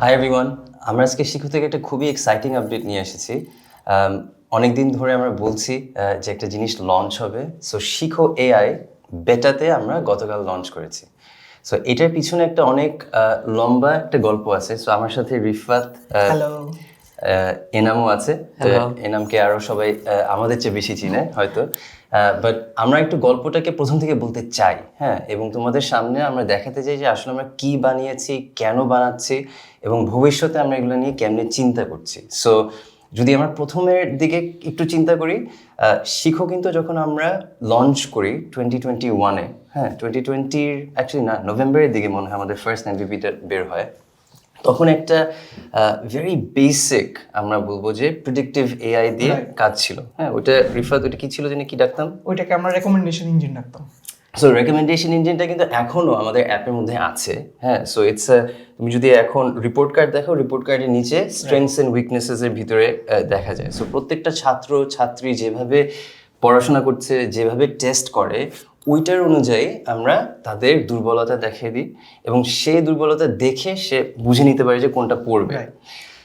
Hi everyone আমরা আজকে শিখু থেকে একটা খুবই এক্সাইটিং আপডেট নিয়ে এসেছি। অনেক দিন ধরে আমরা বলছি যে একটা জিনিস লঞ্চ হবে। সো শিখো এআই বেটাতে আমরা গতকাল লঞ্চ করেছি। সো এটার পিছনে একটা অনেক লম্বা একটা গল্প আছে। সো আমার সাথে রিফাত এনামও আছে। এনামকে আরও সবাই আমাদের চেয়ে বেশি চিনে হয়তো। বাট আমরা একটু গল্পটাকে প্রথম থেকে বলতে চাই হ্যাঁ? এবং তোমাদের সামনে আমরা দেখাতে চাই যে আসলে আমরা কি বানিয়েছি কেন বানাচ্ছি এবং ভবিষ্যতে আমরা এগুলো নিয়ে কেমনে চিন্তা করছি। সো যদি আমরা প্রথমের দিকে একটু চিন্তা করি শিখো কিন্তু যখন আমরা লঞ্চ করি টোয়েন্টি টোয়েন্টি ওয়ানে হ্যাঁ টোয়েন্টি টোয়েন্টির অ্যাকচুয়ালি না নভেম্বরের দিকে মনে হয় আমাদের ফার্স্ট এমবিপিটা বের হয় তখন একটা ভেরি বেসিক আমরা বলব যে প্রিডিক্টিভ এআই দিয়ে কাজ ছিল। হ্যাঁ ওটা রিফাত ওটা কি ছিল জানি কি ডাকতাম? ওইটাকে আমরা রেকমেন্ডেশন ইঞ্জিন রাখতাম সো রেকমেন্ডেশন ইঞ্জিনটা কিন্তু এখনও আমাদের অ্যাপের মধ্যে আছে হ্যাঁ? সো ইটস তুমি যদি এখন রিপোর্ট কার্ড দেখো রিপোর্ট কার্ডের নিচে স্ট্রেংথস এন্ড উইকনেসেস এর ভিতরে দেখা যায়। সো প্রত্যেকটা ছাত্র ছাত্রী যেভাবে পড়াশোনা করছে যেভাবে টেস্ট করে ওইটার অনুযায়ী আমরা তাদের দুর্বলতা দেখিয়ে দিই এবং সেই দুর্বলতা দেখে সে বুঝে নিতে পারে যে কোনটা পড়বে.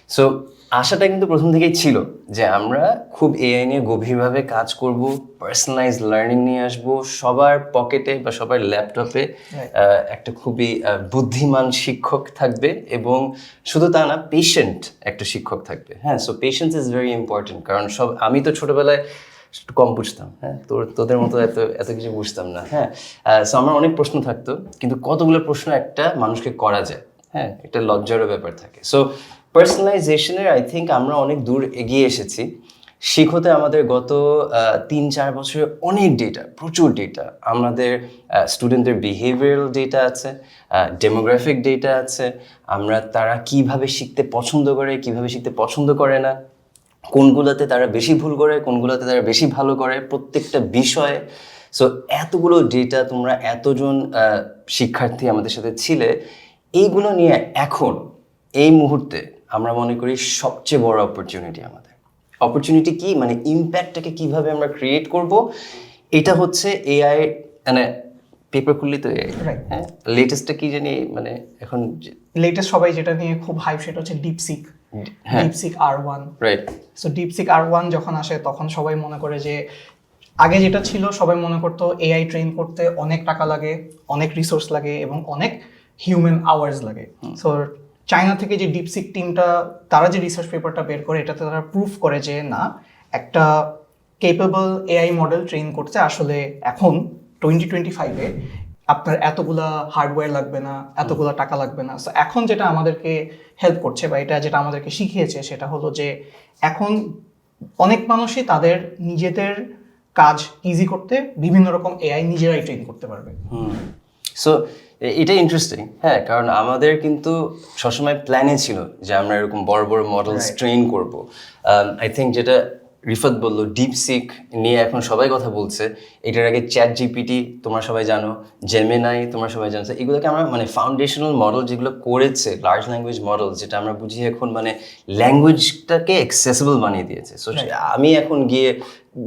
সো আশাটা কিন্তু প্রথম থেকেই ছিল যে আমরা খুব এআই নিয়ে গভীরভাবে কাজ করব পার্সোনালাইজ লার্নিং নিয়ে আসব সবার পকেটে বা সবার ল্যাপটপে একটা খুবই বুদ্ধিমান শিক্ষক থাকবে এবং শুধু তা না পেশেন্ট একটা শিক্ষক থাকবে। হ্যাঁ so patience is very important কারণ সব আমি তো ছোটবেলায় একটু কম বুঝতাম হ্যাঁ তোর তোদের মতো এত এত কিছু বুঝতাম না হ্যাঁ সো আমার অনেক প্রশ্ন থাকতো কিন্তু কতগুলো প্রশ্ন একটা মানুষকে করা যায় হ্যাঁ একটা লজ্জারও ব্যাপার থাকে। সো পার্সোনালাইজেশনের আই থিঙ্ক আমরা অনেক দূর এগিয়ে এসেছি। শিখতে আমাদের গত তিন চার বছরে অনেক ডেটা প্রচুর ডেটা আমাদের স্টুডেন্টদের বিহেভিয়ারাল ডেটা আছে ডেমোগ্রাফিক ডেটা আছে। আমরা তারা কীভাবে শিখতে পছন্দ করে, কীভাবে শিখতে পছন্দ করে না, কোনগুলোতে তারা বেশি ভুল করে, কোনগুলোতে তারা বেশি ভালো করে, প্রত্যেকটা বিষয়ে। সো এতগুলো ডেটা তোমরা এতজন শিক্ষার্থী আমাদের সাথে ছিলে। এইগুলো নিয়ে এখন, এই মুহূর্তে আমরা মনে করি সবচেয়ে বড় অপরচুনিটি আমাদের। অপরচুনিটি কি? মানে ইম্প্যাক্টটাকে কীভাবে আমরা ক্রিয়েট করব? এটা হচ্ছে এআই মানে পেপার খুললি তো হ্যাঁ? লেটেস্টটা কি জানি? মানে এখন লেটেস্ট সবাই যেটা নিয়ে খুব হাইপ সেটা হচ্ছে DeepSeek. DeepSeek R one right so DeepSeek R one যখন আসে তখন সবাই মনে করে যে আগে যেটা ছিল সবাই মনে করতো এআই ট্রেন করতে অনেক টাকা লাগে অনেক রিসোর্স লাগে এবং অনেক হিউম্যান আওয়ার্স লাগে। সো চায়না থেকে যে ডিপসিক টিমটা তারা যে রিসার্চ পেপারটা বের করে, এটাতে তারা প্রুফ করে যে, না, একটা কেপেবল এআই মডেল ট্রেন করতে আসলে এখন টোয়েন্টি টোয়েন্টি ফাইভে আপনার এতগুলা হার্ডওয়্যার লাগবে না, এতগুলা টাকা লাগবে না। সো এখন যেটা আমাদেরকে হেল্প করছে বা এটা যেটা আমাদেরকে শিখিয়েছে, সেটা হলো যে, এখন অনেক মানুষই তাদের নিজেদের কাজ ইজি করতে বিভিন্ন রকম এআই নিজেরাই ট্রেন করতে পারবে। সো এটা ইন্টারেস্টিং হ্যাঁ কারণ আমাদের কিন্তু সবসময় প্ল্যানে ছিল যে আমরা এরকম বড় বড় মডেলস. ট্রেন করব আই থিঙ্ক যেটা রিফাত বলল ডিপ সিক নিয়ে এখন সবাই কথা বলছে। এটার আগে চ্যাট জিপিটি তোমরা সবাই জানো। জেমেনাই তোমরা সবাই জানছো এগুলোকে আমরা মানে ফাউন্ডেশনাল মডেল যেগুলো করেছে লার্জ ল্যাঙ্গুয়েজ মডেল যেটা আমরা বুঝি এখন মানে ল্যাঙ্গুয়েজটাকে অ্যাক্সেসিবল বানিয়ে দিয়েছে। সো আমি এখন গিয়ে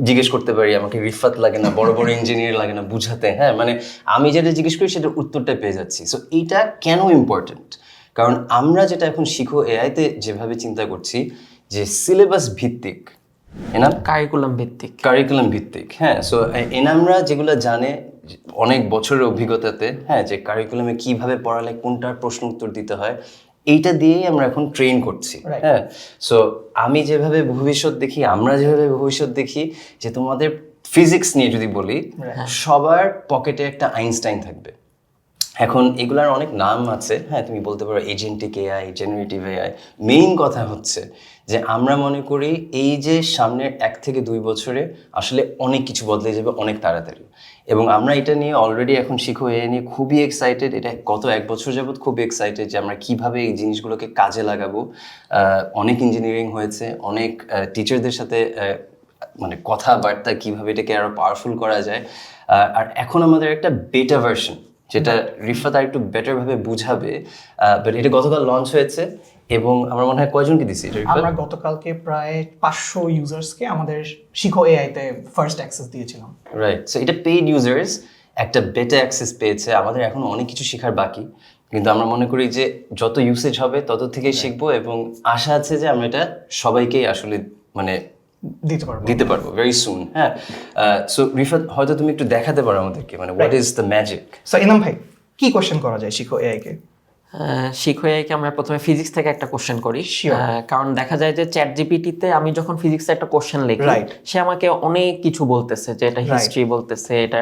জিজ্ঞেস করতে পারি আমাকে রিফাত লাগে না বড় বড় ইঞ্জিনিয়ার লাগে না বুঝাতে হ্যাঁ? মানে আমি যেটা জিজ্ঞেস করি সেটার উত্তরটা পেয়ে যাচ্ছি। সো এইটা কেন ইম্পর্টেন্ট কারণ আমরা যেটা এখন শিখো এআইতে যেভাবে চিন্তা করছি যে সিলেবাস ভিত্তিক এনাম? কারিকুলাম ভিত্তিক। কারিকুলাম ভিত্তিক হ্যাঁ সো এনামরা যেগুলো জানে অনেক বছরের অভিজ্ঞতাতে হ্যাঁ যে কারিকুলামে কীভাবে পড়ালে কোনটার প্রশ্ন উত্তর দিতে হয় এইটা দিয়েই আমরা এখন ট্রেন করছি হ্যাঁ সো আমি যেভাবে ভবিষ্যৎ দেখি আমরা যেভাবে ভবিষ্যৎ দেখি যে তোমাদের ফিজিক্স নিয়ে যদি বলি সবার পকেটে একটা আইনস্টাইন থাকবে। এখন এগুলার অনেক নাম আছে হ্যাঁ তুমি বলতে পারো agentic AI generative AI main কথা হচ্ছে যে আমরা মনে করি এই যে সামনের এক থেকে দুই বছরে আসলে অনেক কিছু বদলে যাবে অনেক তাড়াতাড়ি। এবং আমরা এটা নিয়ে অলরেডি এখন শিখো, এ নিয়ে খুবই এক্সাইটেড এটা গত এক বছর যাবৎ খুবই এক্সাইটেড যে আমরা কীভাবে এই জিনিসগুলোকে কাজে লাগাবো। অনেক ইঞ্জিনিয়ারিং হয়েছে, অনেক টিচারদের সাথে মানে কথাবার্তা কীভাবে এটাকে আরও পাওয়ারফুল করা যায়। আর এখন আমাদের একটা বেটা ভার্সন যেটা রিফাত আর একটু বেটার ভাবে বুঝাবে বাট এটা গতকাল লঞ্চ হয়েছে এবং আমার মনে হয় কয়জনকে দিছি আমরা গতকালকে প্রায় পাঁচশো ইউজার্সকে আমাদের শিখো এআইতে ফার্স্ট অ্যাক্সেস দিয়েছিলাম। রাইট সো এটা পেইড ইউজার্স একটা বেটা অ্যাক্সেস পেয়েছে আমাদের এখন অনেক কিছু শেখার বাকি। কিন্তু আমরা মনে করি যে যত ইউসেজ হবে তত থেকেই শিখব এবং আশা আছে যে আমরা এটা সবাইকেই আসলে মানে দিতে পারব। দিতে পারব ভেরি সুন হ্যাঁ। সো রিফাত হয়তো তুমি একটু দেখাতে পারো আমাদেরকে মানে what is the magic so Inam ভাই কি কোশ্চেন করা যায় শিখো এআই কে? শিখোয়াইকে আমরা প্রথমে ফিজিক্স থেকে একটা কোশ্চেন করি। কারণ দেখা যায় যে চ্যাট জিপিটিতে আমি যখন ফিজিক্সে একটা কোশ্চেন লিখি সে আমাকে অনেক কিছু বলতেছে যে এটা হিস্ট্রি বলতেছে এটা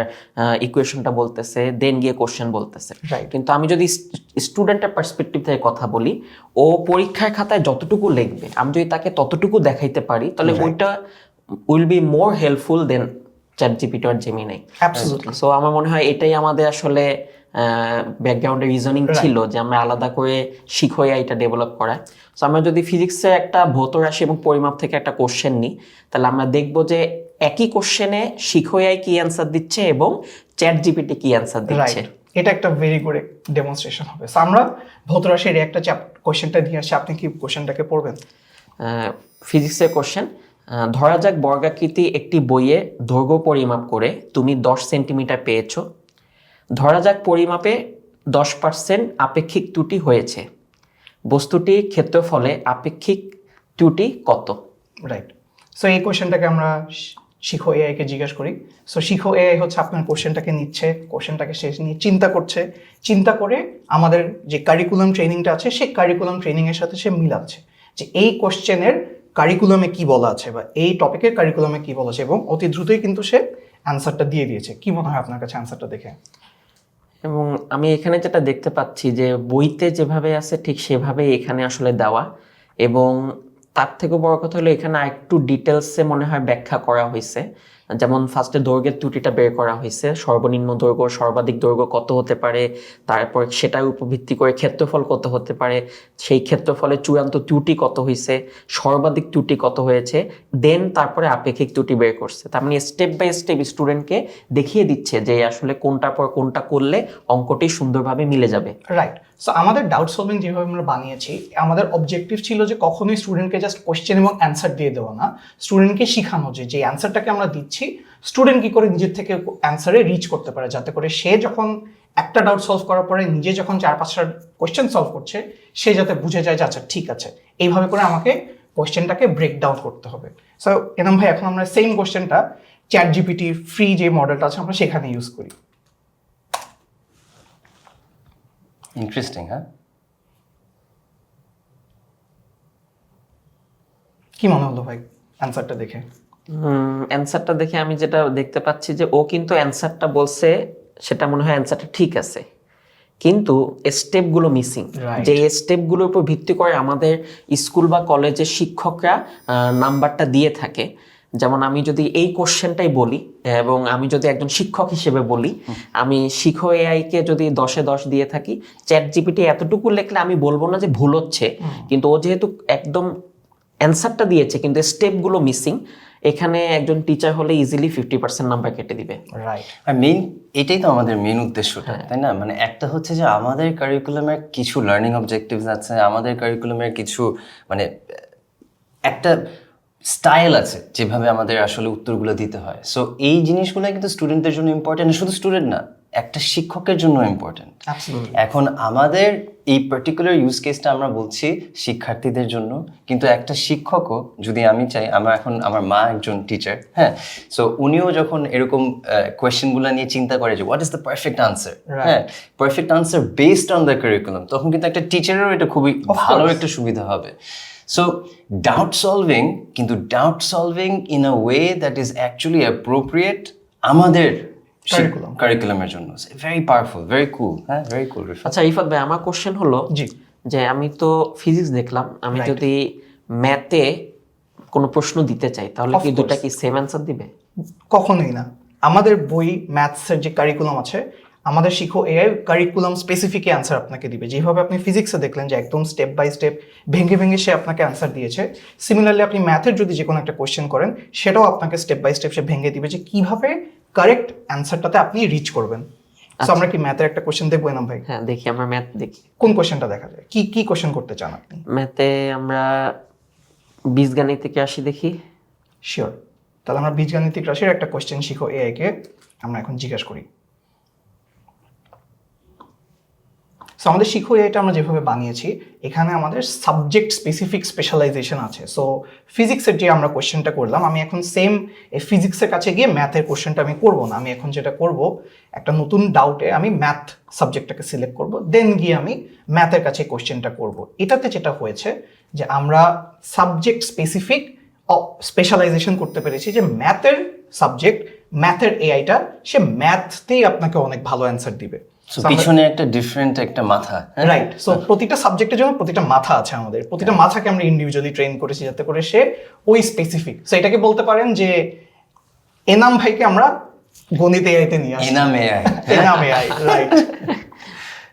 ইকুয়েশনটা বলতেছে দেন গিয়ে কোশ্চেন বলতেছে। কিন্তু আমি যদি স্টুডেন্টের পার্সপেক্টিভ থেকে কথা বলি ও পরীক্ষার খাতায় যতটুকু লিখবে আমি যদি তাকে ততটুকু দেখাইতে পারি তাহলে ওইটা will be more helpful then ChatGPT R Gemini so আমার মনে হয় এটাই আমাদের আসলে ব্যাকগ্রাউন্ডে রিজনিং ছিল যে আমরা আলাদা করে শিখোই এটা ডেভেলপ করা সো আমরা যদি ফিজিক্সে একটা ভৌত রাশি এবং পরিমাপ থেকে একটা কোশ্চেন নিই তাহলে আমরা দেখব যে একই কোশ্চেনে শিখোয়াই কি অ্যান্সার দিচ্ছে এবং চ্যাট জিপিটি কি অ্যান্সার দিচ্ছে। এটা একটা ভেরি গুড ডেমনস্ট্রেশন হবে। So, আমরা ভৌত রাশির একটা কোশ্চেনটা দিয়ে আসছি আপনি কি কোশ্চেনটাকে পড়বেন? ফিজিক্সের কোশ্চেন ধরা যাক বর্গাকৃতি একটি বইয়ে দৈর্ঘ্য পরিমাপ করে তুমি দশ সেন্টিমিটার পেয়েছ ধরা যাক পরিমাপে দশ পার্সেন্ট আপেক্ষিক ত্রুটি হয়েছে। বস্তুটির ক্ষেত্রফলে আপেক্ষিক ত্রুটি কত? রাইট সো এই কোশ্চেনটাকে আমরা শিখো এআই কে জিজ্ঞাসা করি। সো শিখো এআই হচ্ছে আপনার কোশ্চেনটাকে নিচ্ছে কোশ্চেনটাকে শেষ নিয়ে চিন্তা করছে। চিন্তা করে আমাদের যে কারিকুলাম ট্রেনিংটা আছে, সেই কারিকুলাম ট্রেনিং এর সাথে সে মিলাচ্ছে। যে এই কোশ্চেনের কারিকুলামে কি বলা আছে বা এই টপিকের কারিকুলামে কি বলা আছে এবং অতি দ্রুতই কিন্তু সে অ্যান্সারটা দিয়ে দিয়েছে। কি মনে হয় আপনার কাছে অ্যান্সারটা দেখে? এবং আমি এখানে যেটা দেখতে পাচ্ছি যে বইতে যেভাবে আছে ঠিক সেভাবেই এখানে আসলে দেওয়া এবং তার থেকেও বড় কথা হলো এখানে একটু ডিটেলসে মনে হয় ব্যাখ্যা করা হয়েছে। যেমন ফার্স্টে দৈর্ঘ্যের ত্রুটিটা বের করা হয়েছে, সর্বনিম্ন দৈর্ঘ্য, সর্বাধিক দৈর্ঘ্য কত হতে পারে, তারপর সেটার উপর ভিত্তি করে ক্ষেত্রফল কত হতে পারে, সেই ক্ষেত্রফলে চূড়ান্ত ত্রুটি কত হয়েছে, সর্বাধিক ত্রুটি কত হয়েছে দেন তারপরে আপেক্ষিক ত্রুটি বের করছে। তার মানে স্টেপ বাই স্টেপ স্টুডেন্টকে দেখিয়ে দিচ্ছে যে আসলে কোনটার পর কোনটা করলে অঙ্কটি সুন্দরভাবে মিলে যাবে। রাইট সো আমাদের ডাউট সলভিং যেভাবে আমরা বানিয়েছি, আমাদের অবজেক্টিভ ছিল যে কখনোই স্টুডেন্টকে জাস্ট কোশ্চেন এবং অ্যান্সার দিয়ে দেওয়া না। স্টুডেন্টকে শেখানো যে যে অ্যান্সারটাকে আমরা দিচ্ছি স্টুডেন্ট কি করে নিজের থেকে অ্যান্সারে রিচ করতে পারে, যাতে করে সে যখন একটা ডাউট সলভ করার পরে নিজে যখন চার পাঁচটা কোয়েশ্চেন সলভ করছে, সে যাতে বুঝে যায় যে আচ্ছা ঠিক আছে। এইভাবে করে আমাকে কোয়েশ্চেনটাকে ব্রেক ডাউন করতে হবে। সো এনাম ভাই, এখন আমরা সেম কোশ্চেনটা চ্যাট জিপিটি ফ্রি যে মডেলটা আছে, আমরা সেখানে ইউজ করি। ইন্টারেস্টিং হ্যাঁ কি মনে হলো ভাই? অ্যান্সারটা দেখে। অ্যান্সারটা দেখে আমি যেটা দেখতে পাচ্ছি যে ও কিন্তু অ্যান্সারটা বলছে সেটা মনে হয় অ্যান্সারটা ঠিক আছে। কিন্তু স্টেপগুলো মিসিং. যে স্টেপগুলোর উপর ভিত্তি করে আমাদের স্কুল বা কলেজের শিক্ষকরা নাম্বারটা দিয়ে থাকে। যেমন আমি যদি এই কোশ্চেনটাই বলি এবং আমি যদি একজন শিক্ষক হিসেবে বলি আমি শিখো এআইকে যদি দশে দশ দিয়ে থাকি চ্যাট জিপিটি এতটুকু লেখলে আমি বলব না যে ভুল হচ্ছে কিন্তু ও যেহেতু একদম অ্যান্সারটা দিয়েছে কিন্তু স্টেপগুলো মিসিং এখানে একজন টিচার হলে ইজিলি ফিফটি পার্সেন্ট নাম্বার কেটে দিবে। রাইট আর মেইন এটাই তো আমাদের মেইন উদ্দেশ্যটা তাই না? মানে একটা হচ্ছে যে আমাদের কারিকুলামের কিছু লার্নিং অবজেক্টিভস আছে আমাদের কারিকুলামের কিছু মানে একটা স্টাইল আছে যেভাবে আমাদের আসলে উত্তরগুলো দিতে হয়। সো এই জিনিসগুলো কিন্তু স্টুডেন্টদের জন্য ইম্পর্টেন্ট শুধু স্টুডেন্ট না একটা শিক্ষকের জন্য ইম্পর্টেন্ট এখন আমাদের এই পার্টিকুলার ইউজ কেসটা আমরা বলছি শিক্ষার্থীদের জন্য কিন্তু একটা শিক্ষকও যদি আমি চাই আমার এখন আমার মা একজন টিচার হ্যাঁ? সো উনিও যখন এরকম কোয়েশ্চেনগুলো নিয়ে চিন্তা করে যে what is the perfect answer হ্যাঁ? Perfect answer based on the curriculum তখন কিন্তু একটা টিচারেরও এটা খুবই ভালো একটা সুবিধা হবে। সো ডাউট সলভিং কিন্তু doubt solving in a way that is actually appropriate আমাদের কারিকুলামের জন্য। ভেরি পাওয়ারফুল ভেরি কুল হ্যাঁ ভেরি কুল আচ্ছা ইফাত ভাই আমার কোশ্চেন হলো জি। যে আমি তো ফিজিক্স দেখলাম আমি যদি ম্যাথে কোনো প্রশ্ন দিতে চাই তাহলে কি দুটা কি সেম অ্যান্সার দিবে? কখনোই না। আমাদের বই ম্যাথসের যে কারিকুলাম আছে আমাদের শিখো এআই কারিকুলাম স্পেসিফিক অ্যান্সার আপনাকে দিবে। যেভাবে আপনি ফিজিক্সে দেখলেন যে একদম স্টেপ বাই স্টেপ ভেঙে ভেঙে সে আপনাকে অ্যান্সার দিয়েছে। সিমিলারলি আপনি ম্যাথের যদি যে কোনো একটা কোয়েশ্চেন করেন সেটাও আপনাকে স্টেপ বাই স্টেপ সে ভেঙে দিবে যে কীভাবে কারেক্ট অ্যান্সারটাতে আপনি রিচ করবেন। তো আমরা কি ম্যাথের একটা কোশ্চেন দেখব না ভাই? হ্যাঁ দেখি আমরা ম্যাথ দেখি। কোন কোশ্চেনটা দেখা যায়? কি কি কোশ্চেন করতে চান আপনি? ম্যাথে আমরা বীজগাণিত থেকে আসি দেখি। শিওর তাহলে আমরা বীজগাণিতিক রাশির একটা কোশ্চেন শিখো এআই কে আমরা এখন জিজ্ঞাসা করি। সো আমাদের শিখো এটা আমরা যেভাবে বানিয়েছি, এখানে আমাদের সাবজেক্ট স্পেসিফিক স্পেশালাইজেশন আছে। সো ফিজিক্সের যে আমরা কোশ্চেনটা করলাম, আমি এখন সেম ফিজিক্সের কাছে গিয়ে ম্যাথের কোশ্চেনটা আমি করব না। আমি এখন যেটা করব, একটা নতুন ডাউটে আমি ম্যাথ সাবজেক্টটাকে সিলেক্ট করব দেন গিয়ে আমি ম্যাথের কাছে কোশ্চেনটা করব। এটাতে যেটা হয়েছে যে আমরা সাবজেক্ট স্পেসিফিক স্পেশালাইজেশন করতে পেরেছি যে ম্যাথের সাবজেক্ট ম্যাথের এআইটা সে ম্যাথতেই আপনাকে অনেক ভালো অ্যান্সার দিবে। পিছনে একটা ডিফারেন্ট একটা মাথা হ্যাঁ? রাইট সো প্রতিটা সাবজেক্টের জন্য প্রতিটা মাথা আছে আমাদের। প্রতিটা মাথাকে আমরা ইন্ডিভিজুয়ালি ট্রেন করেছি যাতে করে সে ওই স্পেসিফিক সো এটাকে বলতে পারেন যে এনাম ভাইকে আমরা গণিত এআইতে নিয়ে আসছি Enam AI Enam AI right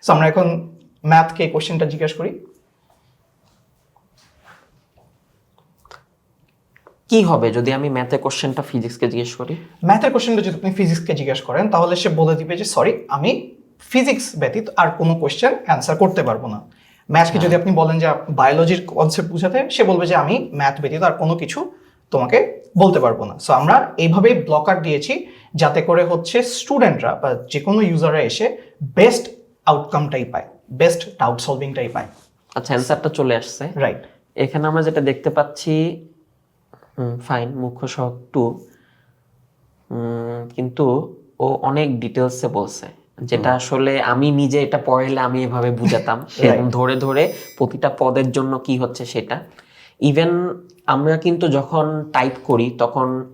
so আমরা এখন ম্যাথকে কোশ্চেনটা জিজ্ঞেস করি। কি হবে যদি আমি ম্যাথে কোশ্চেনটা ফিজিক্সকে জিজ্ঞেস করি? ম্যাথের কোশ্চেনটা যদি আপনি ফিজিক্সকে জিজ্ঞেস করেন তাহলে সে বলে দিবে যে সরি আমি ফিজিক্স ব্যতীত আর কোনো কোয়েশ্চেন অ্যান্সার করতে পারব না। ম্যাথকে যদি আপনি বলেন যে বায়োলজির কনসেপ্ট বুঝাতে সে বলবে যে আমি ম্যাথ ব্যতীত আর কোনো কিছু তোমাকে বলতে পারব না। সো আমরা এইভাবেই ব্লকার দিয়েছি যাতে করে হচ্ছে স্টুডেন্টরা বা যে কোনো ইউজাররা এসে বেস্ট আউটকামটাই পায় বেস্ট ডাউট সলভিংটাই পায়। আচ্ছা অ্যান্সারটা চলে আসছে। রাইট এখানে আমরা যেটা দেখতে পাচ্ছি ফাইন মুখ্য সহক টু কিন্তু ও অনেক ডিটেলসে বলছে। যেটা আসলে আমি নিজে এটা পড়াইলে আমি এভাবে বুঝাতাম। এবং ধরে ধরে প্রতিটা পদের জন্য কি হচ্ছে সেটা। ইভেন আমরা কিন্তু যখন টাইপ করি তখন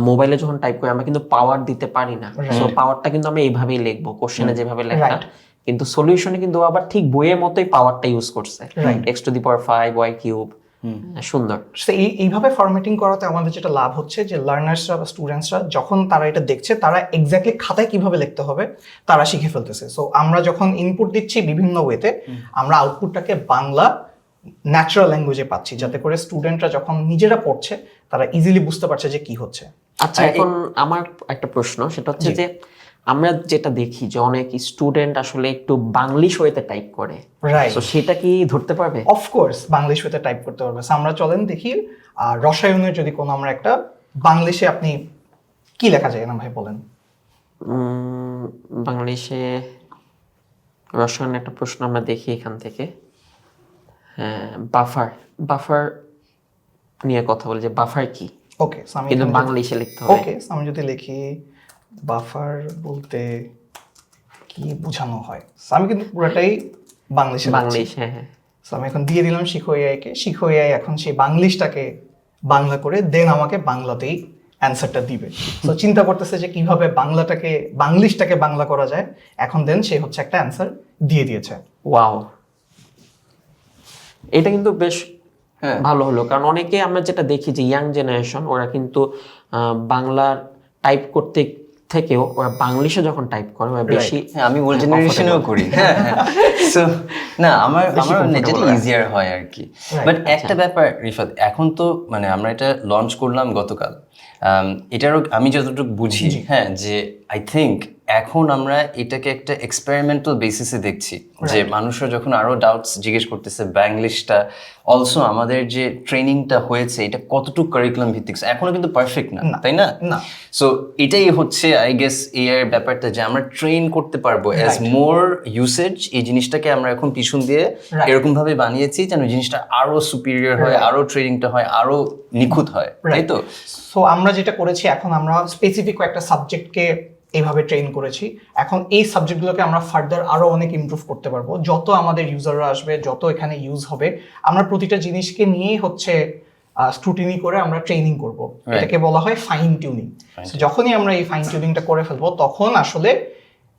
মোবাইলে যখন টাইপ করি আমরা কিন্তু পাওয়ার দিতে পারি না। সো পাওয়ারটা কিন্তু আমরা এইভাবেই লিখব কোশ্চেনে যেভাবে লেখা. কিন্তু সলিউশনে কিন্তু আবার ঠিক বইয়ের মতোই পাওয়ারটা ইউজ করছে। X to the power five y cube সুন্দর। এই এইভাবে ফরম্যাটিং করাতে আমাদের যেটা লাভ হচ্ছে যে লার্নার্সরা বা স্টুডেন্টসরা যখন তারা এটা দেখছে তারা এক্স্যাক্টলি খাতায় কীভাবে লিখতে হবে তারা শিখে ফেলতেছে। সো আমরা যখন ইনপুট দিচ্ছি বিভিন্ন ওয়েতে আমরা আউটপুটটাকে বাংলা ন্যাচারাল ল্যাঙ্গুয়েজে পাচ্ছি যাতে করে স্টুডেন্টরা যখন নিজেরা পড়ছে তারা ইজিলি বুঝতে পারছে যে কি হচ্ছে। আচ্ছা এখন আমার একটা প্রশ্ন সেটা হচ্ছে যে আমরা যেটা দেখি যে অনেক স্টুডেন্ট আসলে একটু বাংলিশ ওয়েতে টাইপ করে। রাইট তো সেটা কি ধরতে পারবে? অফকোর্স বাংলিশ হতে টাইপ করতে পারবে। আমরা চলেন দেখি আর রসায়নের যদি কোনো আমরা একটা বাংলিশে আপনি কি লেখা যায় না ভাই বলেন? বাংলিশে রসায়ন একটা প্রশ্ন আমরা দেখি এখান থেকে। হ্যাঁ বাফার বাফার নিয়ে কথা বলি যে বাফার কি? ওকে কিন্তু বাংলিশে লিখতে হবে। ওকে আমি যদি লিখি বাফার বলতে কি বোঝানো হয়? আমি কিন্তু পুরোটাই বাংলিশে লিখছি। বাংলিশ হ্যাঁ হ্যাঁ। আমি এখন দিয়ে দিলাম শিখো এআই কে শিখো এআই এখন সেই বাংলিশটাকে বাংলা করে দেন আমাকে বাংলাতেই অ্যান্সারটা দিবে। তো চিন্তা করতেছে যে কীভাবে বাংলাটাকে বাংলিশটাকে বাংলা করা যায়। এখন দেন সে হচ্ছে একটা অ্যান্সার দিয়ে দিয়েছে। ওয়াও এটা কিন্তু বেশ হ্যাঁ। ভালো হলো। কারণ অনেকে আমরা যেটা দেখি যে ইয়াং জেনারেশন ওরা কিন্তু আহ, বাংলার টাইপ করতে থেকেও ওরা বাংলিশে যখন টাইপ করে ওরা বেশি হ্যাঁ আমি ওল্ড জেনারেশনেও করি। হ্যাঁ। সো না আমার আমার যেটা হয়। ইজিয়ার হয় আর কি। বাট একটা ব্যাপার রিফাত এখন তো মানে আমরা এটা লঞ্চ করলাম গতকাল। আম, এটারও আমি যতটুকু বুঝি হ্যাঁ যে আই থিঙ্ক এখন আমরা এটাকে একটা এক্সপেরিমেন্টাল বেসিসে দেখছি যে মানুষরা যখন আরও ডাউটস জিজ্ঞেস করতেছে ব্যাংলিশটা অলসো আমাদের যে ট্রেনিংটা হয়েছে এটা কতটুকু কারিকুলাম ভিত্তিক? এখনও কিন্তু পারফেক্ট না তাই না। সো এটাই হচ্ছে আই গেস এ এর ব্যাপারটা যে আমরা ট্রেন করতে পারব অ্যাজ মোর ইউসেজ এই জিনিসটাকে আমরা এখন পিছন দিয়ে এরকম ভাবে বানিয়েছি যেন জিনিসটা আরও সুপিরিয়র হয় আরও ট্রেনিংটা হয় আরও নিখুঁত হয় তাই তো? সো আমরা যেটা করেছি এখন আমরা স্পেসিফিক একটা সাবজেক্টকে এইভাবে ট্রেন করেছি। এখন এই সাবজেক্টগুলোকে আমরা ফার্দার আরও অনেক ইমপ্রুভ করতে পারব। যত আমাদের ইউজাররা আসবে যত এখানে ইউজ হবে আমরা প্রতিটা জিনিসকে নিয়েই হচ্ছে স্ক্রুটিনি করে আমরা ট্রেনিং করব। এটাকে বলা হয় ফাইন টিউনিং যখনই আমরা এই ফাইন টিউনিংটা করে ফেলব তখন আসলে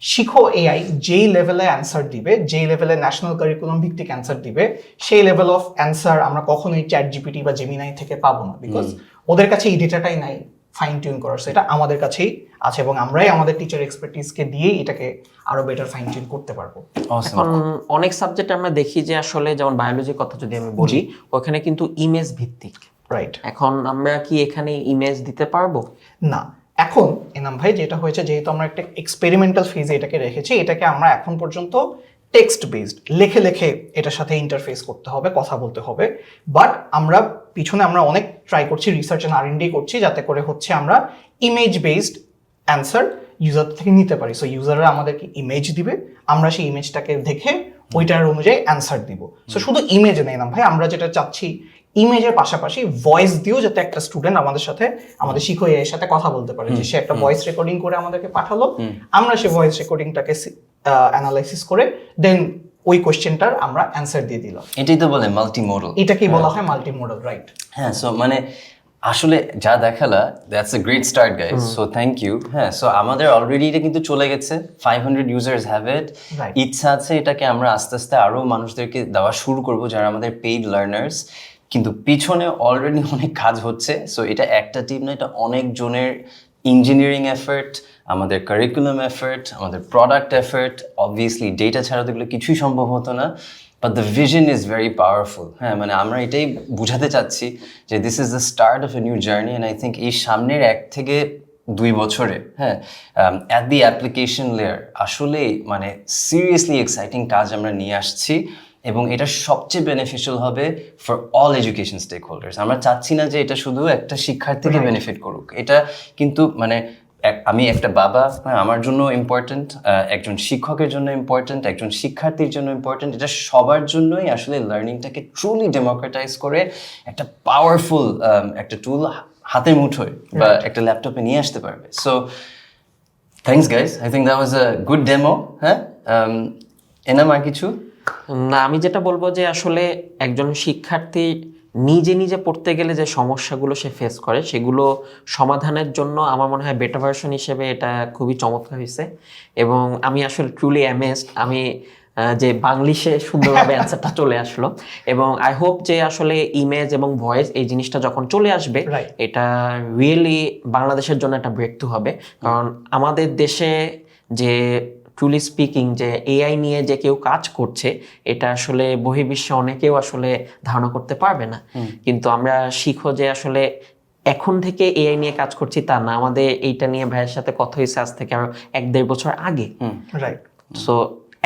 শিখো এআই যেই লেভেলে অ্যান্সার দিবে যেই লেভেলে ন্যাশনাল কারিকুলাম ভিত্তিক অ্যান্সার দিবে সেই লেভেল অফ অ্যান্সার আমরা কখনোই চ্যাট জিপিটি বা জেমিনাই থেকে পাবো না। বিকজ ওদের কাছে এই ডেটাটাই নাই। ফাইন টিউন করার সেটা আমাদের কাছেই আছে এবং আমরাই আমাদের টিচার এক্সপার্টিসকে দিয়েই এটাকে আরও বেটার ফাইন টিউন করতে পারব। অনেক সাবজেক্ট আমরা দেখি যে আসলে যেমন বায়োলজির কথা যদি আমি বলি ওখানে কিন্তু ইমেজ ভিত্তিক। রাইট এখন আমরা কি এখানে ইমেজ দিতে পারব? না। এখন এনাম ভাই যেটা হয়েছে যেহেতু আমরা একটা এক্সপেরিমেন্টাল ফেজে এটাকে রেখেছি এটাকে আমরা এখন পর্যন্ত টেক্সট বেসড লেখে লেখে এটার সাথে ইন্টারফেস করতে হবে কথা বলতে হবে। বাট আমরা পিছনে আমরা অনেক ট্রাই করছি রিসার্চ অ্যান্ড আর করছি যাতে করে হচ্ছে আমরা ইমেজ বেসড অ্যান্সার ইউজার থেকে নিতে পারি। সো ইউজাররা আমাদেরকে ইমেজ দিবে আমরা সেই ইমেজটাকে দেখে ওইটার অনুযায়ী অ্যান্সার দিব। সো শুধু ইমেজ নেই না ভাই আমরা যেটা চাচ্ছি ইমেজের পাশাপাশি ভয়েস দিয়েও যাতে একটা স্টুডেন্ট আমাদের সাথে আমাদের শিক্ষক এর সাথে কথা বলতে পারে যে সে একটা ভয়েস রেকর্ডিং করে আমাদেরকে পাঠালো। আমরা সেই ভয়েস রেকর্ডিংটাকে অ্যানালাইসিস করে দেন ওই কোশ্চেনটার আমরা অ্যান্সার দিয়ে দিলাম। এটাই তো বলে মাল্টি মডেল এটাকেই বলা হয় মাল্টি মডেল রাইট হ্যাঁ সো মানে আসলে যা দেখালা that's a great start guys so thank you হ্যাঁ সো আমাদের অলরেডি এটা কিন্তু চলে গেছে। Five hundred users have it. ইচ্ছা আছে এটাকে আমরা আস্তে আস্তে আরও মানুষদেরকে দেওয়া শুরু করব যারা আমাদের পেইড লার্নার্স কিন্তু পিছনে অলরেডি অনেক কাজ হচ্ছে। সো এটা একটা টিম না এটা অনেক জনের ইঞ্জিনিয়ারিং এফার্ট আমাদের কারিকুলাম এফার্ট আমাদের প্রোডাক্ট এফার্ট অবভিয়াসলি ডেটা ছাড়া তো কিছুই সম্ভব হতো না but the vision is very powerful হ্যাঁ মানে আমরা এটাই বুঝাতে চাচ্ছি যে this is the start of a new journey and I think এই সামনের এক থেকে দুই বছরে হ্যাঁ অ্যাট দি অ্যাপ্লিকেশন লেয়ার আসলেই মানে সিরিয়াসলি এক্সাইটিং কাজ আমরা নিয়ে আসছি। এবং এটা সবচেয়ে বেনিফিশিয়াল হবে for all education stakeholders আমরা চাচ্ছি না যে এটা শুধু একটা শিক্ষার্থীকে বেনিফিট করুক। এটা কিন্তু মানে আমি একটা বাবা হ্যাঁ আমার জন্য ইম্পর্ট্যান্ট একজন শিক্ষকের জন্য ইম্পর্ট্যান্ট একজন শিক্ষার্থীর জন্য ইম্পর্টেন্ট এটা সবার জন্যই আসলে লার্নিংটাকে ট্রুলি ডেমোক্রেটাইজ করে একটা পাওয়ারফুল একটা টুল হাতের মুঠোয় বা একটা ল্যাপটপে নিয়ে আসতে পারবে। So thanks guys I think that was a good demo হ্যাঁ? Um, এনাম আর কিছু? না আমি যেটা বলব যে আসলে একজন শিক্ষার্থী নিজে নিজে পড়তে গেলে যে সমস্যাগুলো সে ফেস করে সেগুলো সমাধানের জন্য আমার মনে হয় বেটার ভার্সন হিসেবে এটা খুবই চমৎকার হয়েছে। এবং আমি আসলে ট্রুলি অ্যামেজড আমি যে বাংলিশে সুন্দরভাবে অ্যান্সারটা চলে আসলো। এবং আই হোপ যে আসলে ইমেজ এবং ভয়েস এই জিনিসটা যখন চলে আসবে এটা রিয়েলি বাংলাদেশের জন্য একটা ব্রেক হবে। কারণ আমাদের দেশে যে ট্রুলি স্পিকিং যে এআই নিয়ে যে কেউ কাজ করছে এটা আসলে বহির্বিশ্বে অনেকেও আসলে ধারণা করতে পারবে না। কিন্তু আমরা শিখো যে আসলে এখন থেকে এআই নিয়ে কাজ করছি তা না। আমাদের এইটা নিয়ে ভাইয়ের সাথে কথা হয়েছে আজ থেকে আরও এক দেড় বছর আগে। রাইট সো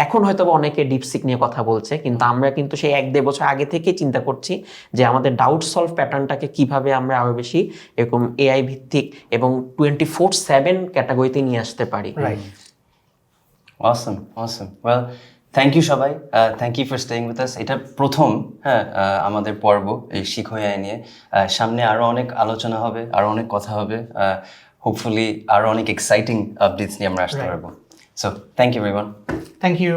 এখন হয়তো বা অনেকে ডিপসিক নিয়ে কথা বলছে কিন্তু আমরা কিন্তু সেই এক দেড় বছর আগে থেকে চিন্তা করছি যে আমাদের ডাউট সলভ প্যাটার্নটাকে কীভাবে আমরা আরও বেশি এরকম এআই ভিত্তিক এবং টোয়েন্টি ফোর সেভেন ক্যাটাগরিতে নিয়ে আসতে পারি। Right awesome awesome well thank you সবাই thank you for staying with us এটা প্রথম হ্যাঁ আমাদের পর্ব এই শিখোয়া নিয়ে। সামনে আরও অনেক আলোচনা হবে আরও অনেক কথা হবে হোপফুলি আরও অনেক এক্সাইটিং আপডেটস নিয়ে আমরা আসতে. পারব। So thank you everyone thank you